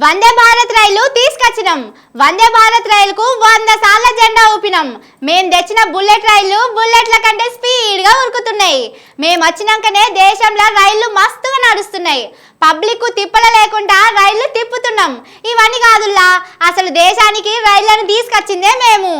వందే భారత్ రైలు తీసుకొచ్చినాం. వందే భారత్ రైలుకు వంద సార్ల జెండా ఊపినాం. మేం తెచ్చిన బుల్లెట్ రైళ్ళు బుల్లెట్ల కంటే స్పీడ్గా ఉరుకుతున్నాయి. మేము వచ్చినాకనే దేశంలో రైళ్ళు మస్తుగా నడుస్తున్నాయి. పబ్లిక్ తిప్పల లేకుండా రైళ్ళు తిప్పుతున్నాం. ఇవన్నీ కాదుల్లా అసలు దేశానికి రైళ్ళను తీసుకొచ్చిందే మేము.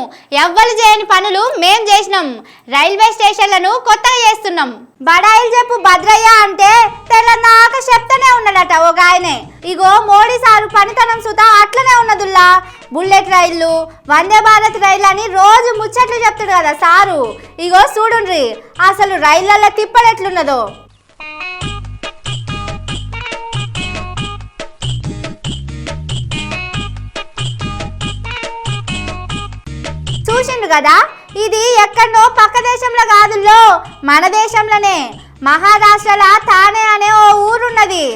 ఎవ్వరు చేయని పనులు మేం చేసినాం. రైల్వే స్టేషన్లను కొత్తగా చేస్తున్నాం. బడాయిలు చెప్పు భద్రయ్య అంటే తెల్లన్నాక చెప్తానే ఉన్నాడట ఒక ఆయనే ఇగో మోడీ సారు పనితనం సుతా అట్లనే ఉన్నదుల్లా. బుల్లెట్ రైళ్ళు వందే భారత్ రైలు అని రోజు ముచ్చట్లు చెప్తాడు కదా సారు. ఇగో చూడుండ్రి అసలు రైళ్ళల్లో తిప్పలు ఎట్లున్నదో. చూసిండు కదా? ఇది ఎక్కడో పక్క దేశంలో కాదుల్లో మన దేశంలోనే. మహారాష్ట్రల తానే అనే ఓ ఊరున్నది.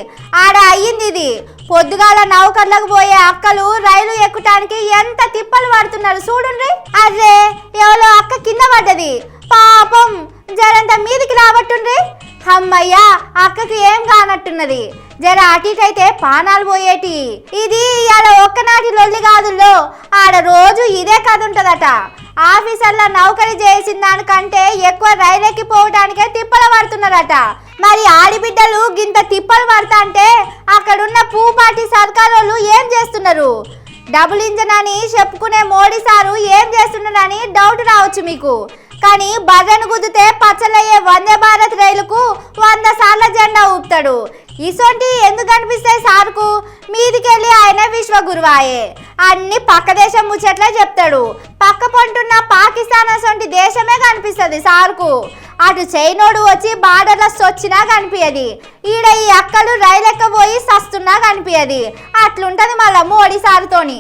ఆడ అయ్యింది ఇది. పొద్దుగాల నౌకర్లకు పోయే అక్కలు రైలు ఎక్కుటానికి ఎంత తిప్పలు పడుతున్నారు చూడండి అదే ఎవరో అక్క కింద పడ్డది. పాపం జరంత అమ్మయ్యా అక్కకి ఏం కానట్టున్నది? జర అటు ఇటు అయితే పానాలు పోయేటి. ఇది ఇవాళ ఒక్కనాటి లొల్లి కాదుల్లో. ఆడ రోజు ఇదే కథ ఉంటదట ఆఫీసర్ల నౌకరి చేసిన దానికంటే ఎక్కువ రైలెక్కి పోవడానికే తిప్పలు పడుతున్నారట. మరి ఆడిబిడ్డలు గింత తిప్పలు పడతా అంటే అక్కడున్న పూపాటి సర్కారోళ్ళు ఏం చేస్తున్నారు? డబుల్ ఇంజన్ అని చెప్పుకునే మోడీ సారు ఏం చేస్తున్నారని డౌట్ రావచ్చు మీకు. కానీ బర్రెను గుద్దితే పచ్చలయ్యే వందే భారత్ రైలుకు వంద సార్ల జెండా ఊపుతాడు. ఇసొంటి ఎందుకు అనిపిస్తాయి సార్కు? మీదికెళ్ళి ఆయన విశ్వగురువాయే. అన్ని పక్క దేశం ముచ్చట్లే చెప్తాడు. పక్క పంటున్న పాకిస్తాన్ అసొంటి దేశమే కనిపిస్తుంది సార్కు. అటు చైనోడు వచ్చి బార్డర్లో సొచ్చినా కనిపించది ఈడ ఈ అక్కలు రైలెక్కపోయి సస్తున్నా కనిపించది అట్లుంటది మళ్ళా మోడీ సార్తోని.